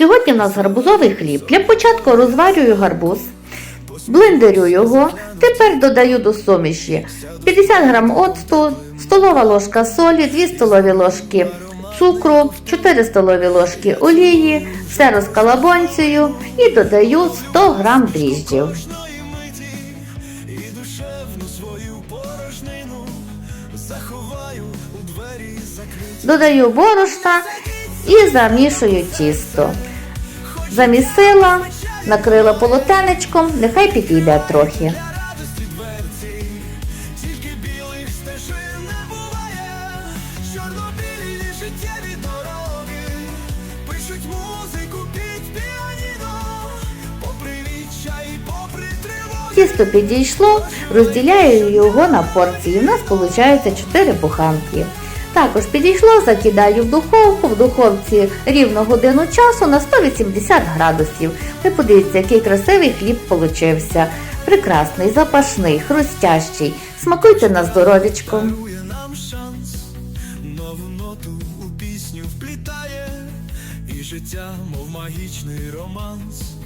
Сьогодні в нас гарбузовий хліб. Для початку розварюю гарбуз, блендерю його. Тепер додаю до суміші 50 грам оцту, столова ложка солі, 2 столові ложки цукру, 4 столові ложки олії, все розкалабонцюю і додаю 100 грам дріжджів. Додаю борошна і замішую тісто. Замісила, накрила полотенечком, нехай підійде трохи. Тісто підійшло, розділяю його на порції. У нас виходить 4 буханки. Також підійшло, закидаю в духовку, в духовці рівно годину часу на 180 градусів. Ви подивіться, який красивий хліб получився. Прекрасний, запашний, хрустящий. Смакуйте на здоровічко. Нам шанс, нову ноту у пісню вплітає, і життя, мов магічний романс.